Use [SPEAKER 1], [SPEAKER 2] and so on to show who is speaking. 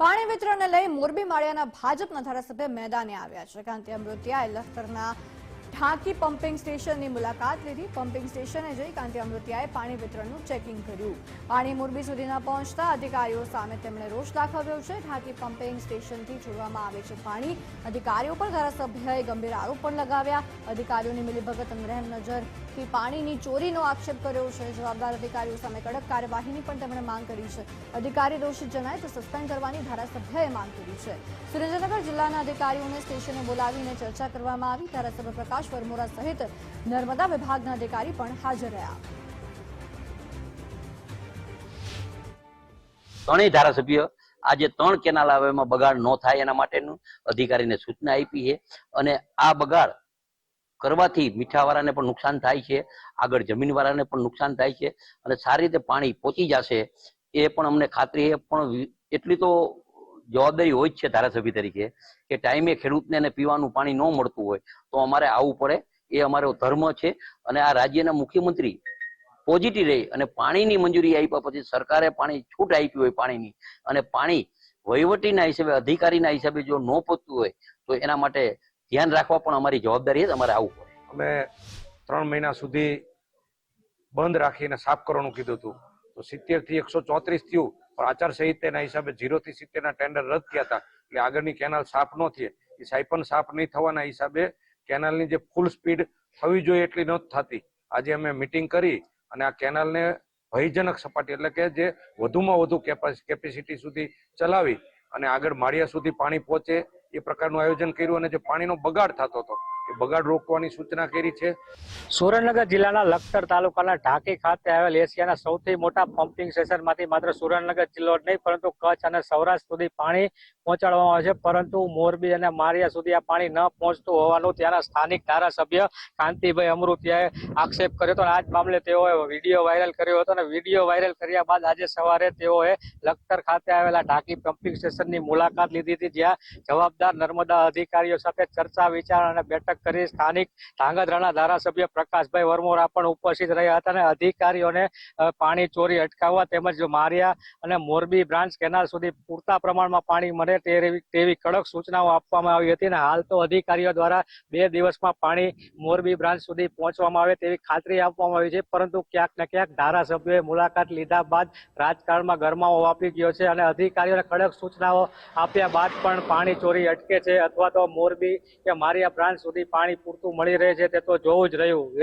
[SPEAKER 1] પાણી વિતરણને લઈ મોરબી માળિયાના ભાજપના ધારાસભ્ય મેદાને આવ્યા છે. કાંતિ અમૃતિયાએ લખતરના ઢાંકી પમ્પિંગ સ્ટેશનની મુલાકાત લીધી. પમ્પિંગ સ્ટેશને જઈ કાંતિ અમૃતિયાએ પાણી વિતરણનું ચેકિંગ કર્યું. પાણી મોરબી સુધી ન પહોંચતા અધિકારીઓ સામે તેમણે રોષ દાખવ્યો છે. ઢાંકી પમ્પિંગ સ્ટેશનથી છોડવામાં આવે છે પાણી. અધિકારીઓ પર ધારાસભ્યએ ગંભીર આરોપ પણ લગાવ્યા. અધિકારીઓની મિલીભગત અને રહેમ નજરથી પાણીની ચોરીનો આક્ષેપ કર્યો છે. જવાબદાર અધિકારીઓ સામે કડક કાર્યવાહીની પણ તેમણે માંગ કરી છે. અધિકારી દોષિત જણાય તો સસ્પેન્ડ કરવાની ધારાસભ્યએ માંગ કરી છે. સુરેન્દ્રનગર જિલ્લાના અધિકારીઓને સ્ટેશને બોલાવીને ચર્ચા કરવામાં આવી. ધારાસભ્ય પ્રકાશ વરમોરા સહિત નર્મદા વિભાગના અધિકારી પણ હાજર રહ્યા.
[SPEAKER 2] ત્રણેય ધારાસભ્ય આજે ત્રણ કેનાલ આવે એમાં બગાડ ન થાય એના માટેનું અધિકારીને સૂચના આપી છે અને આ બગાડ કરવાથી મીઠાવાળાને પણ નુકસાન થાય છે, આગળ જમીનવાળાને પણ નુકસાન થાય છે અને સારી રીતે પાણી પહોંચી જશે એ પણ અમને ખાતરી છે. પણ એટલી તો જવાબદારી હોય જ છે ધારાસભ્ય તરીકે કે ટાઈમે ખેડૂતને એને પીવાનું પાણી ન મળતું હોય તો અમારે આવવું પડે. એ અમારો ધર્મ છે અને આ રાજ્યના મુખ્યમંત્રી પોઝિટિવ રહી અને પાણીની મંજૂરી આપ્યા પછી સરકારે પાણી છૂટ આપી હોય પાણીની અને પાણી વહીવટીના હિસાબે, અધિકારીના હિસાબે જો ન પહોંચતું હોય તો એના માટે ધ્યાન રાખવા પણ અમારી જવાબદારી અમારે આવવું પડે.
[SPEAKER 3] અમે ત્રણ મહિના સુધી બંધ રાખીને સાફ કરવાનું કીધું હતું. તો સિત્તેરથી એકસો ચોત્રીસ થયું. પણ આચાર સંહિતાના હિસાબે ઝીરો થી સિત્તેર ટેન્ડર રદ થયા હતા. એટલે આગળની કેનાલ સાફ ન થઈએ એ સાયપન સાફ નહીં થવાના હિસાબે કેનાલની જે ફૂલ સ્પીડ થવી જોઈએ એટલી નહોતી થતી. આજે અમે મિટિંગ કરી અને આ કેનાલને ભયજનક સપાટી એટલે કે જે વધુમાં વધુ કેપેસિટી સુધી ચલાવી અને આગળ માળિયા સુધી પાણી પહોંચે એ પ્રકારનું આયોજન કર્યું અને જે પાણીનો બગાડ થતો હતો એ બગાડ રોકવાની સૂચના કરી છે.
[SPEAKER 4] સુરેન્દ્રનગર જિલ્લાના લખતર તાલુકાના ઢાકી ખાતે આવેલ એશિયાના સૌથી મોટા પમ્પિંગ સ્ટેશનમાંથી માત્ર સુરેન્દ્રનગર જિલ્લો જ નહીં, પરંતુ કચ્છ અને સૌરાષ્ટ્ર સુધી પાણી પહોંચાડવામાં આવે છે. પરંતુ મોરબી અને મારિયા સુધી આ પાણી ન પહોંચતું હોવાનું ત્યાંના સ્થાનિક ધારાસભ્ય કાંતિભાઈ અમૃતિયાએ આક્ષેપ કર્યો હતો. અને આ જ મામલે તેઓએ વીડિયો વાયરલ કર્યો હતો અને વીડિયો વાયરલ કર્યા બાદ આજે સવારે તેઓએ લખતર ખાતે આવેલા ઢાંકી પમ્પિંગ સ્ટેશનની મુલાકાત લીધી હતી. જ્યાં જવાબદાર નર્મદા અધિકારીઓ સાથે ચર્ચા વિચાર અને બેઠક કરી સ્થાનિક ધાંગધ્રાના ધારાસભ્ય પ્રકાશભાઈ વરમોરા પણ ઉપસ્થિત રહ્યા હતા અને અધિકારીઓને પાણી ચોરી અટકાવવા તેમજ મારિયા અને મોરબી બ્રાન્ચ કેનાલ સુધી પૂરતા પ્રમાણમાં પાણી મળે તેવી કડક સૂચનાઓ આપવામાં આવી હતી અને હાલ તો અધિકારીઓ દ્વારા બે દિવસમાં પાણી મોરબી બ્રાન્ચ સુધી પહોંચવામાં આવે તેવી ખાતરી આપવામાં આવી છે. પરંતુ ક્યાંક ને ક્યાંક ધારાસભ્યોએ મુલાકાત લીધા બાદ રાજકારણમાં ગરમાવો વાપરી ગયો છે અને અધિકારીઓને કડક સૂચનાઓ આપ્યા બાદ પણ પાણી ચોરી અટકે છે અથવા તો મોરબી કે મારિયા બ્રાન્ચ સુધી પાણી પૂરતું મળી રહે છે તે તો જોવું જ રહ્યું.